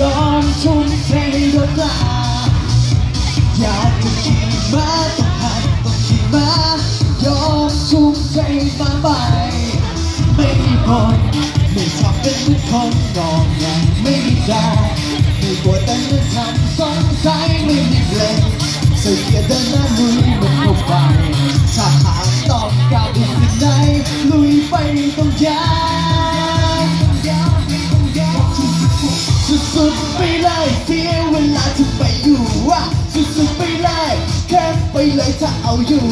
ยอมทุ่มเทให้รถลาอยากจะขี่ม้าต้องหัดต้องขี่ม้ายอมทุ่มเทมาไปไม่มีผลไม่ทำเป็นเหมือนคนองแงไม่มีดาไม่ปวแต่เมื่อทำสงสัยไม่มีเพลงส่เกียเดินหน้าลุยมันเข้าไปถ้าหากต้องก้าวไปที่ไหนลุยไปต้องยาว สุดๆไปเลยเสียเวลาที่ไปอยู่ว่ะสุดๆไปเลยแค่ไปเลยถ้าเอาอยู่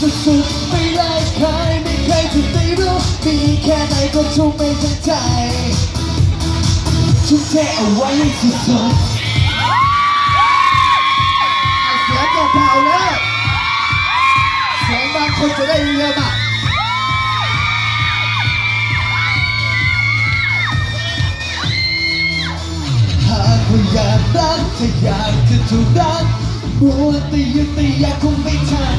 สุดๆไปเลยเคยไม่เคยจะได้รู้มีแค่ไหนก็ทุ่มไปทั้งใจทุ่มเทเอาไว้ให้สุดๆเสียงเก่าๆแล้วเสียงบางคนจะได้เยอะมาก ถ้าอยากจะถูกรักมัวแต่ยึดแต่อยากคงไม่ทัน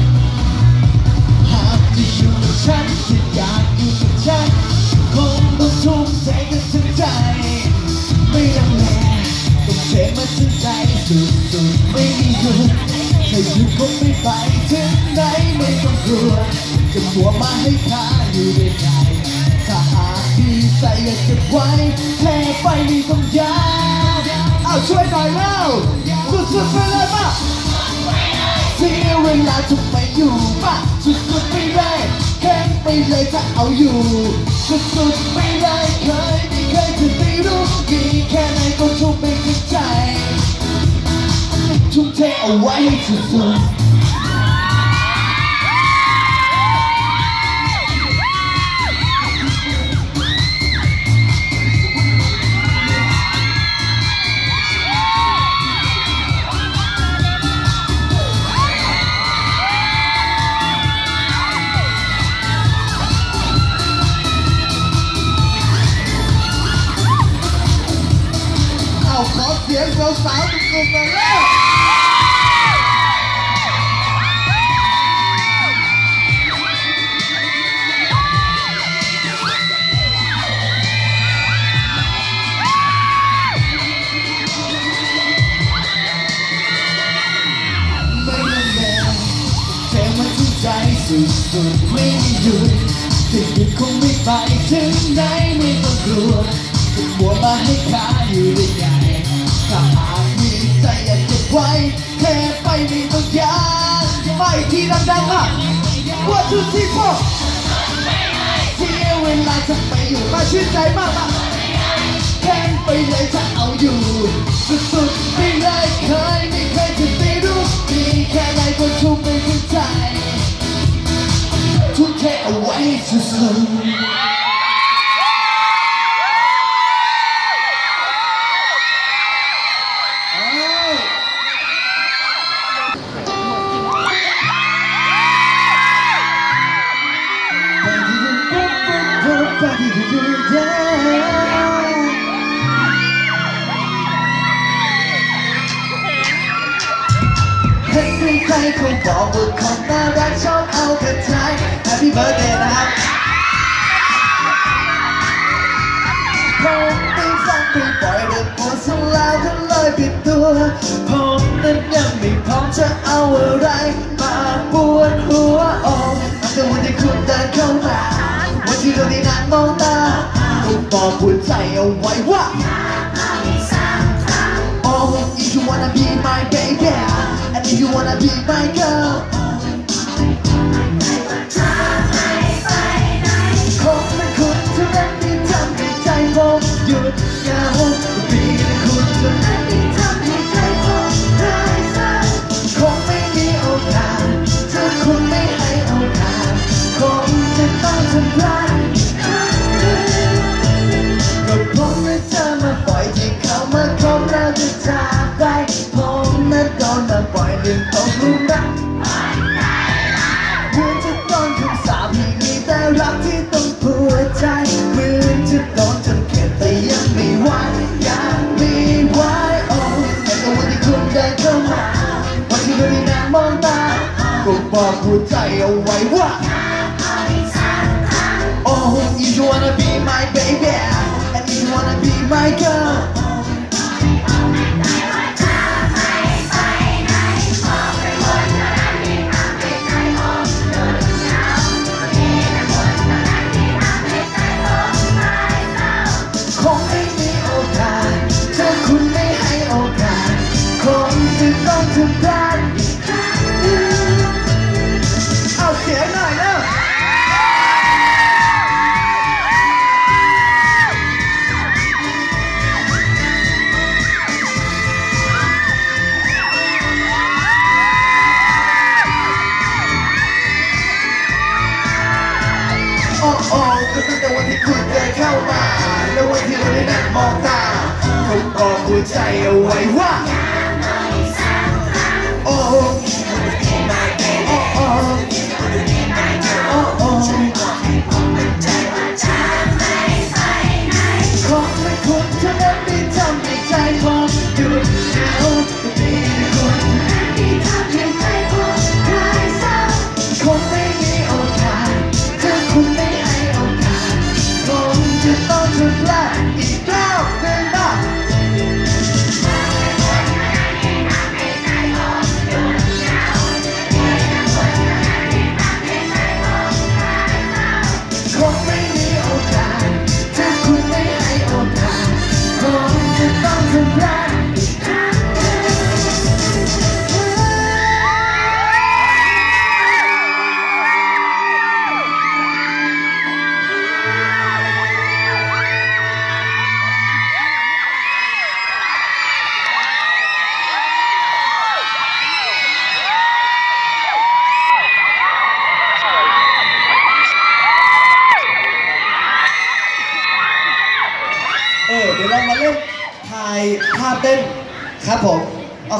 หากจะอยู่กับฉันถ้าอยากอยู่กับฉันคงต้องทุ่มเทกันทั้งใจ ไม่ต้องแลต้องเทมันทั้งใจสุดๆไม่มีหยุดถ้าหยุดคงไม่ไปถึงไหนไม่ต้องกลัวจะหัวมาให้ข้าอยู่ในใจถ้าหากที่ใจอยากเก็บไว้แค่ไปนี่ต้องยาว ช่วยหน่อยเร็วสุดๆไปเลยมาเสียเวลาจะไปอยู่ป่ะสุดๆไปเลยแค่ไปเลยถ้าเอาอยู่สุดๆไปเลยเคยไม่เคยจะได้รู้มีแค่ไหนก็ทุ่มไปทั้งใจทุ่มเทเอาไว้ให้สุดๆ เอาขอเสียงสาวๆทุกคนมาแล้วไม่ละแน่แต่มันทุกใจสุดๆไม่หยุดจะหยุดคงไม่ไปถึงไหนไม่ต้องกลัว จะมัวมาให้ขาอยู่ได้ไงถ้าหากมีใจอยากเก็บไว้แค่ไปไม่ต้องยากไปที่ดังๆอะว่าทุกที่พ่อเสียเวลาจะไปอยู่มาชื่นใจมากอะแข่ไปเลยถ้าเอาอยู่ สุดๆไปเลยเคยไม่เคยจะได้รู้มีแค่ไหนก็ทุ่มไปทั้งใจทุ่มเทเอาไว้สุดๆ ใครคงบอกว่าคนน่ารักชอบเอาแต่ใจ Happy birthday นะครับผมตีฟังตีปล่อยเรื่องหัวสลาวก็เลยผิดตัวผมนั้นยังไม่พร้อมจะเอาอะไรมาปวดหัว มองตาผมบอกหัวใจเอาไว้ว่า Oh, if you wanna be my baby, and if you wanna be my girl. รื่องของลูกรักเหมือนจะโดนคำสาปมีแต่รักที่ต้องปวดใจเหมือนจะโดนจนเข็ดแต่ยังไม่ไหวยังไม่ไหวโอ้แต่ก็วันที่คุณเดินเข้ามาวันที่เราได้นั่งมองตาก็บอกหัวใจเอาไว้ว่า Oh, if you wanna be my baby and if you wanna be my girl ก็ตั้งแต่วันที่คุณเดินเข้ามาแล้ววันที่เราได้นั่งมองตาผมบอกหัวใจเอาไว้ว่าโอ้โอ้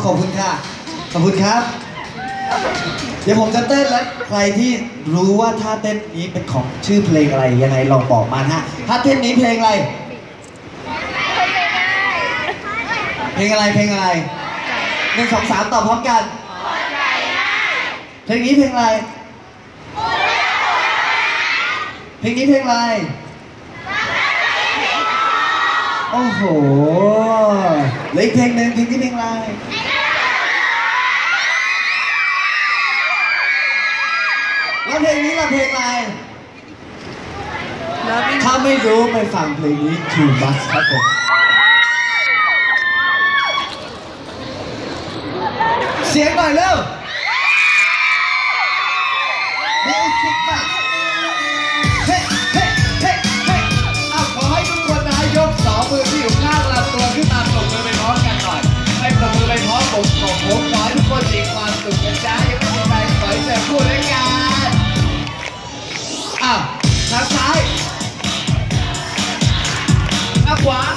ขอบคุณค่ะ ขอบคุณครับ เดี๋ยวผมจะเต้นแล้ว ใครที่รู้ว่าท่าเต้นนี้เป็นของชื่อเพลงอะไรยังไงลองบอกมาฮะท่าเต้นนี้เพลงอะไร เพลงอะไรเพลงอะไรหนึ่งสองสามตอบพร้อมกันเพลงนี้เพลงอะไร เพลงนี้เพลงอะไร โอ้โหเหลืออีกเพลงหนึ่งเพลงที่เพลงอะไร แล้ว เพลงนี้ล่ะเพลงอะไร ถ้าไม่รู้ไปฟังเพลงนี้ Too Much ครับผมเสียงหน่อยเร็ว ขวา